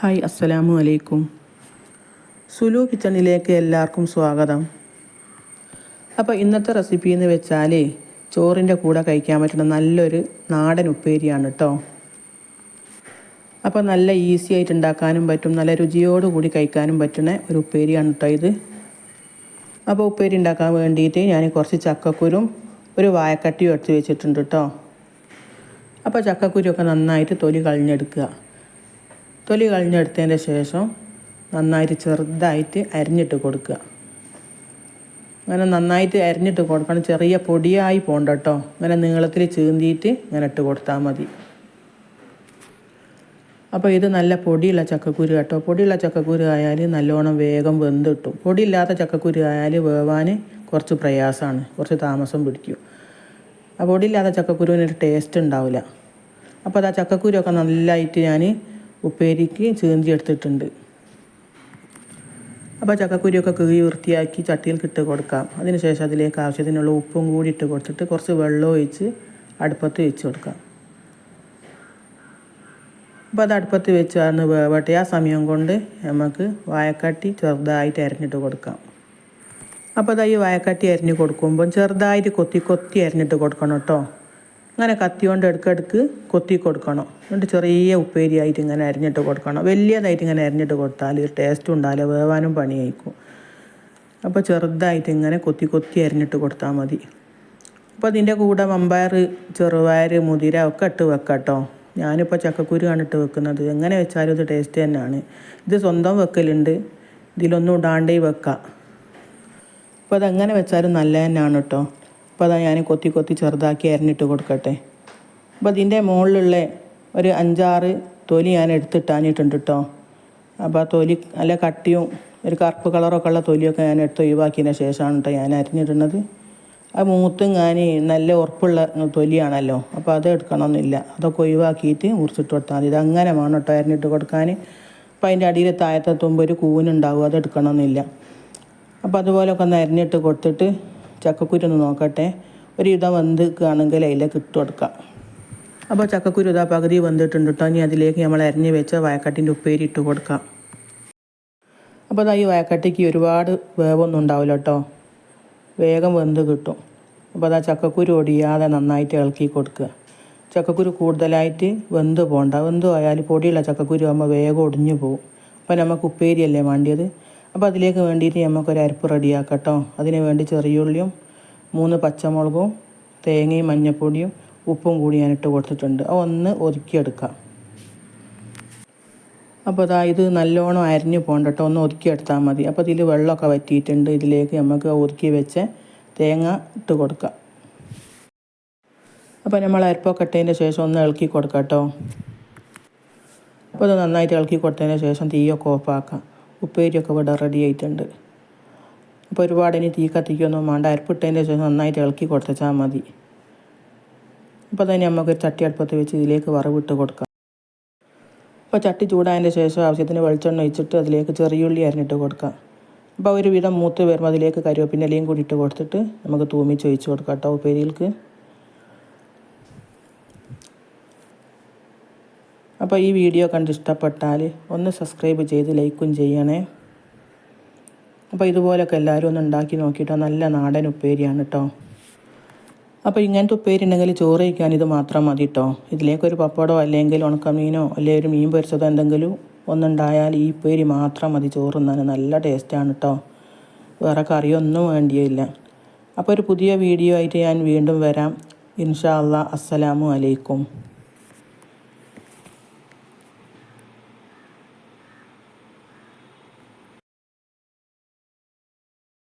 Hi അസ്സലാമു അലൈക്കും. സുലു കിച്ചണിലേക്ക് എല്ലാവർക്കും സ്വാഗതം. അപ്പോൾ ഇന്നത്തെ റെസിപ്പി എന്ന് വെച്ചാൽ ചോറിന്റെ കൂടെ കഴിക്കാൻ പറ്റുന്ന നല്ലൊരു നാടൻ ഉപ്പേരിയാണ് കേട്ടോ അപ്പോൾ നല്ല ഈസി ആയിട്ട് ഉണ്ടാക്കാനും പറ്റും നല്ല രുചിയോടുകൂടി കഴിക്കാനും പറ്റുന്ന ഒരു ഉപ്പേരിയാണ് കേട്ടോ ഇത്. അപ്പോൾ ഉപ്പേരി ഉണ്ടാക്കാൻ വേണ്ടിയിട്ട് ഞാൻ കുറച്ച് ചക്കക്കുരും ഒരു വായക്കട്ടിയും എടുത്ത് വെച്ചിട്ടുണ്ട് കേട്ടോ അപ്പോൾ ചക്കക്കുരുമൊക്കെ നന്നായിട്ട് തൊലി കളഞ്ഞെടുക്കുക. തൊലി കളഞ്ഞെടുത്തതിന്റെ ശേഷം നന്നായിട്ട് ചെറുതായിട്ട് അരിഞ്ഞിട്ട് കൊടുക്കുക. അങ്ങനെ നന്നായിട്ട് അരിഞ്ഞിട്ട് കൊടുക്കണം. ചെറിയ പൊടിയായി പോകണ്ട കേട്ടോ അങ്ങനെ നീളത്തിൽ ചീന്തിയിട്ട് ഇങ്ങനെ ഇട്ട് കൊടുത്താൽ മതി. അപ്പോൾ ഇത് നല്ല പൊടിയുള്ള ചക്കക്കുരു കേട്ടോ. പൊടിയുള്ള ചക്കക്കുരു ആയാൽ നല്ലോണം വേഗം വെന്ത് കിട്ടും. പൊടിയില്ലാത്ത ചക്കക്കുരു ആയാൽ വേവാൻ കുറച്ച് പ്രയാസമാണ്. കുറച്ച് താമസം പിടിക്കും. ആ പൊടിയില്ലാത്ത ചക്കക്കുരുവിനൊരു ടേസ്റ്റ് ഉണ്ടാവില്ല. അപ്പോൾ അത് ആ ചക്കക്കുരുവൊക്കെ നല്ലതായിട്ട് ഞാൻ ഉപ്പേരിക്ക് ചീന്തി എടുത്തിട്ടുണ്ട്. അപ്പോൾ ചക്കക്കുരിയൊക്കെ കീഴി വൃത്തിയാക്കി ചട്ടിയിൽ ഇട്ട് കൊടുക്കാം അതിനുശേഷം അതിലേക്ക് ആവശ്യത്തിനുള്ള ഉപ്പും കൂടി ഇട്ട് കൊടുത്തിട്ട് കുറച്ച് വെള്ളം ഒഴിച്ച് അടുപ്പത്ത് വെച്ച് കൊടുക്കാം. അപ്പോൾ അത് അടുപ്പത്ത് വെച്ചാണ് വേവട്ടെ. ആ സമയം കൊണ്ട് നമുക്ക് വായക്കട്ടി ചെറുതായിട്ട് അരിഞ്ഞിട്ട് കൊടുക്കാം. അപ്പോൾ അതാ ഈ വായക്കട്ടി അരിഞ്ഞ് കൊടുക്കുമ്പം ചെറുതായിട്ട് കൊത്തി കൊത്തി അരിഞ്ഞിട്ട് കൊടുക്കണം കേട്ടോ. അങ്ങനെ കത്തിയോണ്ട് എടുക്കെടുക്ക് കൊത്തി കൊടുക്കണം. എന്നിട്ട് ചെറിയ ഉപ്പേരിയായിട്ട് ഇങ്ങനെ അരിഞ്ഞിട്ട് കൊടുക്കണം. വലിയതായിട്ട് ഇങ്ങനെ അരിഞ്ഞിട്ട് കൊടുത്താൽ ടേസ്റ്റ് ഉണ്ടാവില്ല വേവാനും പണിയായിരിക്കും. അപ്പോൾ ചെറുതായിട്ട് ഇങ്ങനെ കൊത്തി കൊത്തി അരിഞ്ഞിട്ട് കൊടുത്താൽ മതി. അപ്പോൾ അതിന്റെ കൂടെ മമ്പയർ ചെറുപയർ മുതിര ഒക്കെ ഇട്ട് വെക്കാം കേട്ടോ. ഞാനിപ്പോൾ ചക്കക്കുരുവാണ് ഇട്ട് വെക്കുന്നത്. എങ്ങനെ വെച്ചാലും ഇത് ടേസ്റ്റ് തന്നെയാണ്. ഇത് സ്വന്തം വെക്കലുണ്ട്. ഇതിലൊന്നും ഇടാണ്ടേ വെക്കാം. അപ്പോൾ അതെങ്ങനെ വെച്ചാലും നല്ല തന്നെയാണ് കേട്ടോ. അപ്പോൾ അതാ ഞാൻ കൊത്തി കൊത്തി ചെറുതാക്കി അരിഞ്ഞിട്ട് കൊടുക്കട്ടെ. അപ്പോൾ അതിന്റെ മുകളിലുള്ള ഒരു അഞ്ചാറ് തൊലി ഞാൻ എടുത്തിട്ടാനിട്ടുണ്ട് കേട്ടോ അപ്പോൾ ആ തൊലി നല്ല കട്ടിയും ഒരു കറുപ്പ് കളറൊക്കെ ഉള്ള തൊലിയൊക്കെ ഞാൻ എടുത്ത് ഒഴിവാക്കിയതിന് ശേഷമാണ് കേട്ടോ ഞാൻ അരിഞ്ഞിടുന്നത്. ആ മൂത്തും ഞാൻ നല്ല ഉറപ്പുള്ള തൊലിയാണല്ലോ അപ്പോൾ അത് എടുക്കണമെന്നില്ല അതൊക്കെ ഒഴിവാക്കിയിട്ട് മുറിച്ചിട്ട് കൊടുത്താൽ മതി. ഇതങ്ങനെ വേണം കേട്ടോ അരിഞ്ഞിട്ട് കൊടുക്കാൻ അപ്പോൾ അതിന്റെ അടിയിൽ താഴത്തെത്തുമ്പോൾ ഒരു കൂനുണ്ടാവും അത് എടുക്കണമെന്നില്ല അപ്പോൾ അതുപോലൊക്കെ ഒന്ന് അരിഞ്ഞിട്ട് കൊടുത്തിട്ട് ചക്കക്കുരു ഒന്ന് നോക്കട്ടെ. ഒരു ഇത വെന്ത് ആണെങ്കിൽ അതിലേക്ക് കൊടുക്കാം. അപ്പോൾ ചക്കക്കുരു ഇതാ പകുതി വെന്തിട്ടുണ്ട് കേട്ടോ. ഇനി അതിലേക്ക് നമ്മൾ അരിഞ്ഞ് വെച്ച വയക്കട്ടിന്റെ ഉപ്പേരി ഇട്ട് കൊടുക്കാം. അപ്പോൾ അതാ ഈ വയക്കട്ടിക്ക് ഒരുപാട് വേവൊന്നും ഉണ്ടാവില്ല കേട്ടോ. വേഗം വെന്ത് കിട്ടും. അപ്പോൾ അതാ ചക്കക്കുരു ഒടിയാതെ നന്നായിട്ട് ഇളക്കി കൊടുക്കുക. ചക്കക്കുരു കൂടുതലായിട്ട് വെന്ത് പോകണ്ട. വെന്ത് പോയാൽ പൊടിയുള്ള ചക്കക്കുരു ആകുമ്പോൾ വേഗം ഒടിഞ്ഞു പോകും. അപ്പോൾ നമുക്ക് ഉപ്പേരിയല്ലേ വേണ്ടിയത്? അപ്പോൾ അതിലേക്ക് വേണ്ടിയിട്ട് നമുക്കൊരു അരപ്പ് റെഡിയാക്കാം കേട്ടോ അതിന് വേണ്ടി ചെറിയുള്ളിയും മൂന്ന് പച്ചമുളകും തേങ്ങയും മഞ്ഞൾപ്പൊടിയും ഉപ്പും കൂടി ഞാൻ ഇട്ട് കൊടുത്തിട്ടുണ്ട്. അത് ഒന്ന് ഒതുക്കിയെടുക്കാം. അപ്പോൾ അതാ ഇത് നല്ലോണം അരിഞ്ഞു പോകണ്ട ഒന്ന് ഒതുക്കിയെടുത്താൽ മതി. അപ്പോൾ ഇതിൽ വെള്ളമൊക്കെ വറ്റിയിട്ടുണ്ട്. ഇതിലേക്ക് നമുക്ക് ഒതുക്കി വെച്ച് തേങ്ങ ഇട്ട് കൊടുക്കാം. അപ്പോൾ നമ്മൾ അരപ്പൊക്കെ ഇട്ടതിന്റെ ശേഷം ഒന്ന് ഇളക്കി കൊടുക്കാം കേട്ടോ. അപ്പോൾ അത് നന്നായിട്ട് ഇളക്കി കൊടുത്തതിന് ശേഷം തീയൊക്കെ ഓഫാക്കാം. ഉപ്പേരിയൊക്കെ ഇവിടെ റെഡി ആയിട്ടുണ്ട്. അപ്പോൾ ഒരുപാട് ഇനി തീ കത്തിക്കൊന്നും വേണ്ട. അരപ്പിട്ടതിന്റെ ശേഷം നന്നായിട്ട് ഇളക്കി കൊടുത്താൽ മതി. അപ്പോൾ തന്നെ നമുക്ക് ചട്ടി അടുപ്പത്ത് വെച്ച് ഇതിലേക്ക് വറവിട്ട് കൊടുക്കാം. അപ്പോൾ ചട്ടി ചൂടായതിന്റെ ശേഷം ആവശ്യത്തിന് വെളിച്ചെണ്ണ ഒഴിച്ചിട്ട് അതിലേക്ക് ചെറിയുള്ളി അരിഞ്ഞിട്ട് കൊടുക്കാം. അപ്പോൾ ഒരുവിധം മൂത്ത് വരുമ്പോൾ അതിലേക്ക് കരുവേപ്പിന്റെ ഇലയും കൂടി ഇട്ട് കൊടുത്തിട്ട് നമുക്ക് തൂമിച്ച് ഒഴിച്ച് കൊടുക്കാം കേട്ടോ ഉപ്പേരികൾക്ക്. അപ്പോൾ ഈ വീഡിയോ കണ്ട് ഇഷ്ടപ്പെട്ടാൽ ഒന്ന് സബ്സ്ക്രൈബ് ചെയ്ത് ലൈക്കും ചെയ്യണേ. അപ്പോൾ ഇതുപോലൊക്കെ എല്ലാവരും ഒന്ന് ഉണ്ടാക്കി നോക്കിയിട്ടോ നല്ല നാടൻ ഉപ്പേരിയാണ് കേട്ടോ അപ്പോൾ ഇങ്ങനത്തെ ഉപ്പേരി ഉണ്ടെങ്കിൽ ചോറ് കഴിക്കാൻ ഇത് മാത്രം മതി കേട്ടോ ഇതിലേക്കൊരു പപ്പടോ അല്ലെങ്കിൽ ഉണക്കമീനോ അല്ലെങ്കിൽ ഒരു മീൻ പൊരിച്ചതോ എന്തെങ്കിലും ഒന്നുണ്ടായാൽ ഈ ഉപ്പേരി മാത്രം മതി. ചോറ് തന്നെ നല്ല ടേസ്റ്റാണ് കേട്ടോ വേറെ കറിയൊന്നും വേണ്ടിയില്ല. അപ്പോൾ ഒരു പുതിയ വീഡിയോ ആയിട്ട് ഞാൻ വീണ്ടും വരാം. ഇൻഷാ അല്ലാ അസ്സലാമു അലൈക്കും.